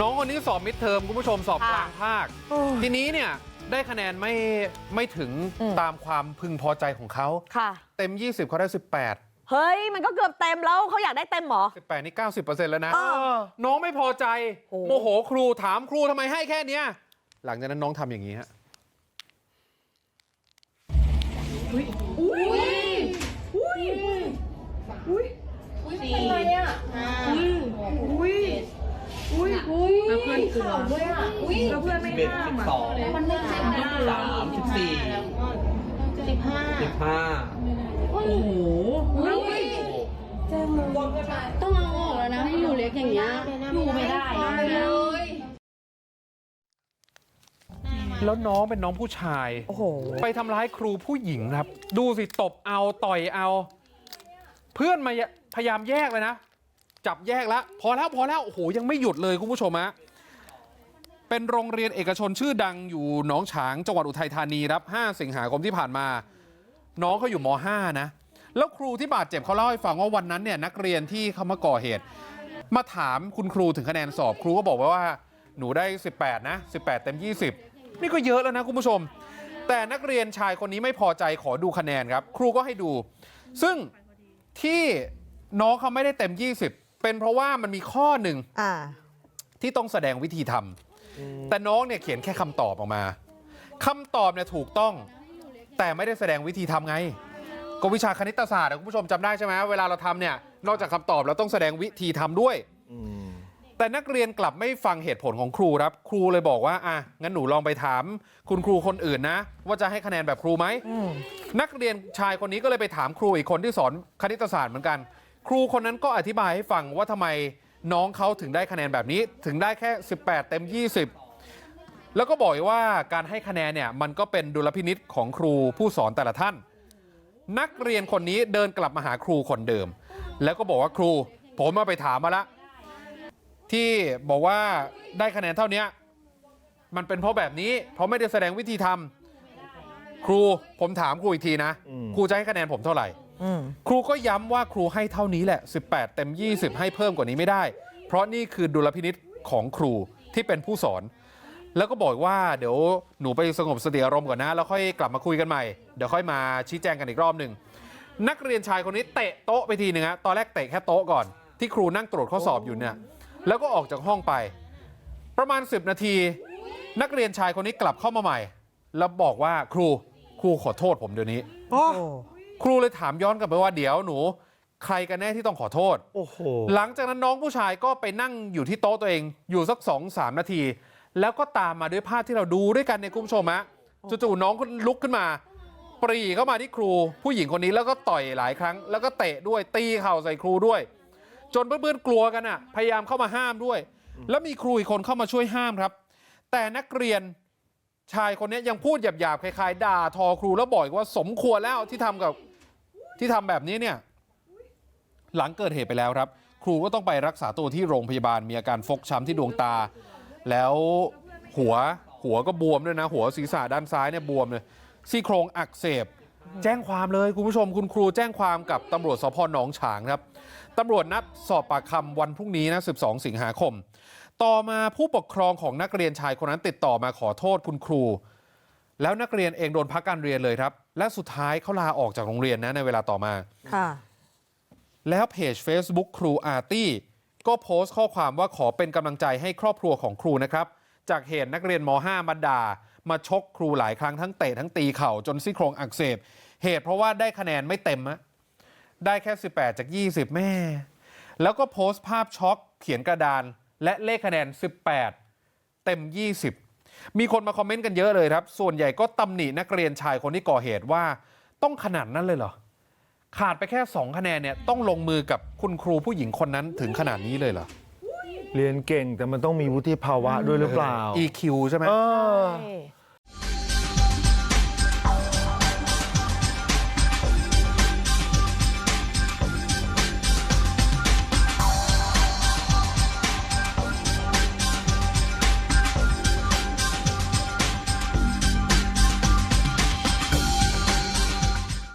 น้องคนนี้สอบมิดเทอมคุณผู้ชมสอบค่ะกลางภาค ทีนี้เนี่ยได้คะแนนไม่ไม่ถึงอืมตามความพึงพอใจของเขาค่ะเต็ม 20เขาได้ 18 เฮ้ย มันก็เกือบเต็มแล้วเขาอยากได้เต็มเหรอ 18 นี่ 90%แล้วนะเออน้องไม่พอใจโอ้โมโหครูถามครูทำไมให้แค่เนี้ยหลังจากนั้นน้องทำอย่างนี้ฮะอะไรอะอุ้ย อุ้ยอุ้ยแล้วเพื่อนกลัวด้วยอะอุ้ยแล้วเพื่อนไม่สิบเอ็ดห้าสิมบอะสองมันไม่ใช่นะสามสิบสี่สิบห้าสิบห้าโอ้โหแล้วเฮ้ยต้องเอาออกแล้วนะให้อยู่เล็กอย่างเงี้ยอยู่ไม่ได้เลยแล้วน้องเป็นน้องผู้ชาย โอ้โห ไปทำร้ายครูผู้หญิงครับ ดูสิ ตบเอา ต่อยเอา เพื่อนมาพยายามแยกเลยนะ จับแยกแล้วพอแล้วพอแล้วโอ้โหยังไม่หยุดเลยคุณผู้ชมฮะเป็นโรงเรียนเอกชนชื่อดังอยู่หนองฉางจังหวัดอุทัยธานีครับ5สิงหาคมที่ผ่านมา น้องเขาอยู่ม5นะแล้วครูที่บาดเจ็บเขาเล่าให้ฟังว่าวันนั้นเนี่ยนักเรียนที่เขามาก่อเหตุ มาถามคุณครูถึงคะแนนสอบครูก็บอกไว้ว่าหนูได้ 18 นะ 18 เต็ม 20 นี่ก็เยอะแล้วนะคุณผู้ชม แต่นักเรียนชายคนนี้ไม่พอใจขอดูคะแนนครับ ครูก็ให้ดู ซึ่งที่น้องเขาไม่ได้เต็ม 20 เป็นเพราะว่ามันมีข้อหนึ่งอ่าที่ต้องแสดงวิธีทำแต่น้องเนี่ยเขียนแค่คำตอบออกมาคำตอบเนี่ยถูกต้อง แต่ไม่ได้แสดงวิธีทำไง ก็วิชาคณิตศาสตร์อะคุณผู้ชมจำได้ใช่ไหมเวลาเราทำเนี่ยนอกจากคำตอบเราต้องแสดงวิธีทำด้วยแต่นักเรียนกลับไม่ฟังเหตุผลของครูครับ ครูเลยบอกว่าอะงั้นหนูลองไปถาม คุณครูคนอื่นนะ ว่าจะให้คะแนนแบบครูไหมอืมนักเรียนชายคนนี้ก็เลยไปถามครูอีกคนที่สอนคณิตศาสตร์เหมือนกัน ครูคนนั้นก็อธิบายให้ฟังว่าทำไมน้องเขาถึงได้คะแนนแบบนี้ถึงได้แค่18เต็ม20แล้วก็บอกอีกว่าการให้คะแนนเนี่ยมันก็เป็นดุลพินิษของครูผู้สอนแต่ละท่าน นักเรียนคนนี้เดินกลับมาหาครูคนเดิม แล้วก็บอกว่าครู ผมมาไปถามมาละที่บอกว่าได้คะแนนเท่านี้มันเป็นเพราะแบบนี้ เพราะไม่ได้แสดงวิธีทำครูผมถามครูอีกทีนะอืมครูจะให้คะแนนผมเท่าไหร่อืม ครูก็ย้ำว่าครูให้เท่านี้แหละ 18 เต็ม 20 ให้เพิ่มกว่านี้ไม่ได้ เพราะนี่คือดุลพินิษของครูที่เป็นผู้สอน แล้วก็บอกว่าเดี๋ยวหนูไปสงบสติอารมณ์ก่อนนะ แล้วค่อยกลับมาคุยกันใหม่ เดี๋ยวค่อยมาชี้แจงกันอีกรอบหนึ่งนักเรียนชายคนนี้เตะโต๊ะไปทีหนึงฮะตอนแรกเตะแค่โต๊ะก่อนที่ครูนั่งตรวจข้อสอบอยู่เนี่ยแล้วก็ออกจากห้องไป ประมาณ 10 นาที นักเรียนชายคนนี้กลับเข้ามาใหม่ แล้วบอกว่าครูครูขอโทษผมเดี๋ยวนี้โอ้ ครูเลยถามย้อนกลับไปว่าเดี๋ยวหนู ใครกันแน่ที่ต้องขอโทษ โอ้โหหลังจากนั้นน้องผู้ชายก็ไปนั่งอยู่ที่โต๊ะตัวเองอยู่สักสองสามนาที แล้วก็ตามมาด้วยภาพที่เราดูด้วยกันในยคุณผู้ชมฮะจู่ๆน้องก็ลุกขึ้นมา ปรีเข้ามาที่ครู ผู้หญิงคนนี้แล้วก็ต่อยหลายครั้ง แล้วก็เตะด้วยตีเข่าใส่ครูด้วย จนเพื่อนๆกลัวกันอะพยายามเข้ามาห้ามด้วย แล้วมีครูอีกคนเข้ามาช่วยห้ามครับ แต่นักเรียน ชายคนนี้ยังพูดหยาบๆคล้ายๆด่าทอครูแล้วบอกอีกว่าสมควรแล้วที่ทำกับที่ทำแบบนี้เนี่ยหลังเกิดเหตุไปแล้วครับ ครูก็ต้องไปรักษาตัวที่โรงพยาบาลมีอาการฟกช้ำที่ดวงตา แล้วหัวหัวก็บวมด้วยนะ หัวศีรษะด้านซ้ายเนี่ยบวมเลยซี่โครงอักเสบแจ้งความเลยคุณผู้ชมคุณครูแจ้งความกับตำรวจสพหนองฉางครับตำรวจนัดสอบปากคำวันพรุ่งนี้นะ 12 สิงหาคม ต่อมาผู้ปกครองของนักเรียนชายคนนั้นติดต่อมาขอโทษคุณครูแล้วนักเรียนเองโดนพักการเรียนเลยครับ และสุดท้ายเขาลาออกจากโรงเรียนนะในเวลาต่อมาค่ะแล้วเพจ Facebook ครูอาร์ตี้ก็โพสต์ข้อความว่าขอเป็นกำลังใจให้ครอบครัวของครูนะครับ จากเหตุนักเรียนม .5 มาด่ามาชกครูหลายครั้งทั้งเตะทั้งตีเข่าจนซี่โครงอักเสบ เหตุเพราะว่าได้คะแนนไม่เต็มอะได้แค่ 18 จาก 20 แม่ แล้วก็โพสต์ภาพช็อกเขียนกระดาน และเลขคะแนน 18 เต็ม 20 มีคนมาคอมเมนต์กันเยอะเลยครับ ส่วนใหญ่ก็ตำหนินักเรียนชายคนที่ก่อเหตุว่าต้องขนาดนั้นเลยเหรอ ขาดไปแค่ 2 คะแนนเนี่ยต้องลงมือกับคุณครูผู้หญิงคนนั้นถึงขนาดนี้เลยเหรอ เรียนเก่งแต่มันต้องมีวุฒิภาวะด้วยหรือเปล่า EQ ใช่ไหม เออ ใช่